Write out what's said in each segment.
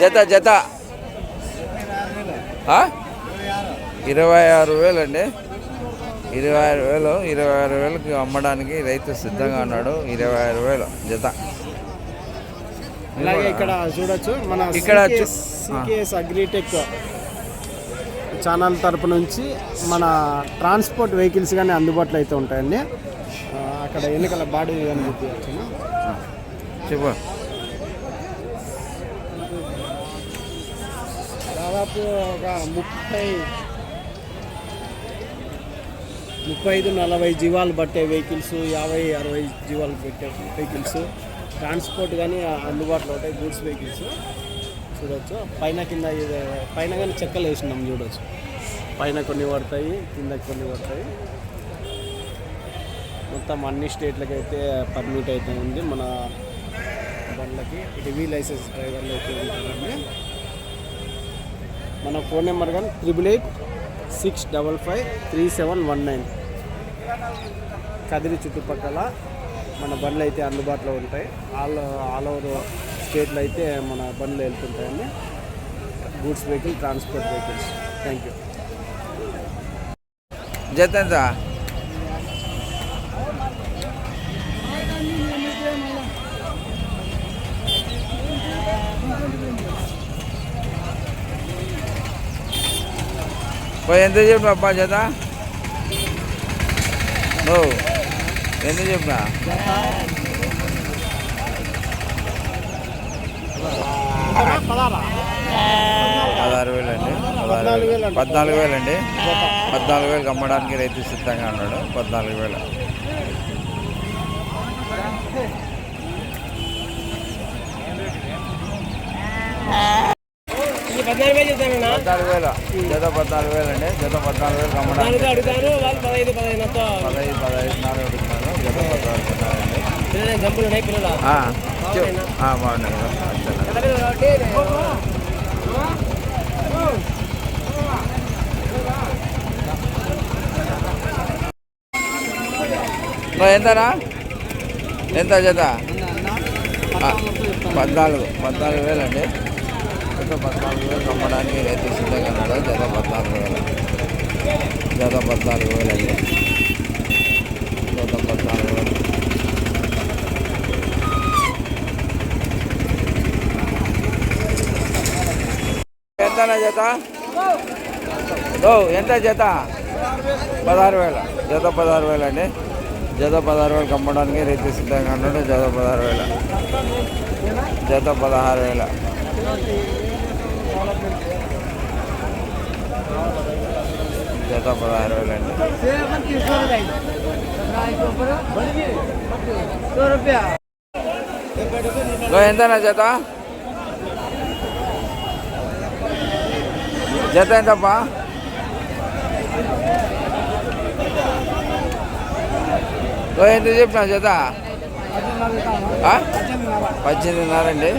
జత జత? ఇరవై ఆరు వేలు అండి ఇరవై ఆరు వేలు ఇరవై ఆరు వేలకి అమ్మడానికి రైతు సిద్ధంగా ఉన్నాడు. ఇరవై ఆరు వేలు జత. అలాగే ఇక్కడ చూడొచ్చు మన ఇక్కడ అగ్రిటెక్ ఛానల్ తరపు నుంచి మన ట్రాన్స్పోర్ట్ వెహికల్స్ కానీ అందుబాటులో అయితే ఉంటాయండి. అక్కడ ఎన్నికల బాడీ అని చెప్పి చెప్పు. దాదాపు ఒక ముప్పై ముప్పై ఐదు నలభై జీవాలు పట్టే వెహికల్స్ యాభై అరవై జీవాలు పెట్టే వెహికల్స్ ట్రాన్స్పోర్ట్ కానీ అందుబాటులో ఉంటాయి గూడ్స్ వెహికల్స్. చూడొచ్చు. పైన కింద పైన కానీ చెక్కలు వేసినాం చూడొచ్చు. పైన కొన్ని పడతాయి కింద కొన్ని పడతాయి. మొత్తం అన్ని స్టేట్లకి అయితే పర్మిట్ అయితే ఉంది మన బండ్లకి. హెవీ లైసెన్స్ డ్రైవర్లు అయితే ఉంటారండి మన ఫోన్ నెంబర్ కానీ triple eight six double five three seven one nine. Kadiri చుట్టుపక్కల మన బండ్లు అయితే అందుబాటులో ఉంటాయి. ఆల్ ఆల్ ఓవర్ స్టేట్లో అయితే మన బండ్లు వెళ్తుంటాయండి. Goods vehicle transport vehicles. Thank you. జత ఎంత పోయి ఎంత చెప్పినా అబ్బా చేత నువ్వు ఎంత చెప్పిన పదహారు వేలు అండి పదహారు వేలు పద్నాలుగు వేలు. అండి పద్నాలుగు వేలు అమ్మడానికి రైతు సిద్ధంగా ఉన్నాడు. పద్నాలుగు వేలు. పద్నాలుగు వేలు వేలు. జత పద్నాలుగు వేలు అండి. జత పద్నాలుగు వేలకు అమ్మడానికి అడుగుతాను వాళ్ళు పదహైదు పదహైదు పదహైదు నాలుగు అడుగుతున్నాను జత పద్నాలుగు ఉన్నారండి జంపులు ఉన్నాయి పిల్లలు? బాగున్నాయి. ఎంతనా? ఎంత జత? పద్నాలుగు పద్నాలుగు వేలు అండి జత పద్నాలుగు వేలు అమ్మడానికి రైతు సిద్ధంగా ఉన్నాడు జత పద్నాలుగు వేలు జత పద్నాలుగు వేలు అండి. జత పద్నాలుగు వేలు ఎంతనా జత? ఓ ఎంత జత? పదహారు వేల. జత పదహారు వేలు అండి. జత పదహారు వేలు అమ్మడానికి రైతు సిద్ధంగా ఉన్నాడు. జత పదహారు వేల. జత పదహారు వేల. జత పదహారు వేలు అండి ఎంతనా జత? జత ఎంతప్పా? ఎంత చెప్పినా జత? ఆ? పద్దెనిమిదిన్నర అండి.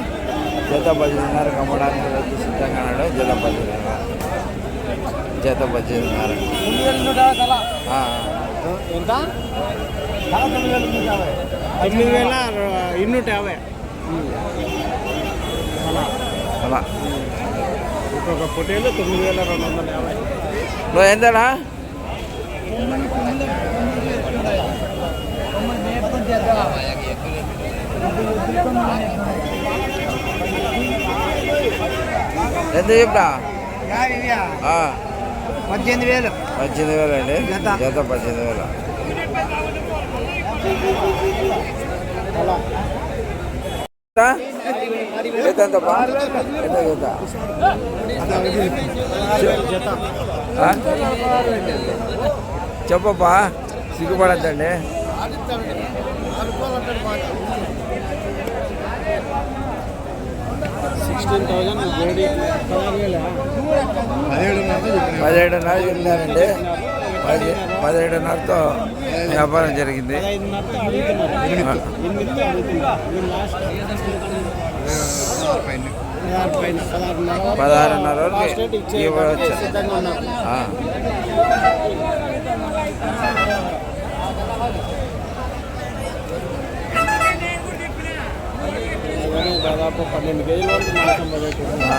జత పద్దెనిమిదిన్నరకు అమ్మడానికి సిద్ధంగా ఉన్నాడు. జత పద్దెనిమిదిన్నర జత పద్దెనిమిదిన్నర ఎంత? తొమ్మిది వేల ఇన్నూట యాభై. అలా. అలా ఇంకొక పొటేలు తొమ్మిది వేల రెండు వందల యాభై. నువ్వు ఎంతనా ఎంత చెప్పినా? ఆ, పద్దెనిమిది వేలు. పద్దెనిమిది వేలు అండి? జత. పద్దెనిమిది వేలు? చెప్పప్పా. సిగ్గుపడద్దండి సిక్స్టీన్ థౌజండ్ జోడి పదహారు వేల పదిహేడున్నర చెప్పినారండి. పది పదిహేడున్నరతో వ్యాపారం జరిగింది. పదహైదున్నరతో అడుగుతున్నారు. ఎనిమిదితో పన్నెండు కేజీల వరకు మాంసం పడేటువంటి ఆ.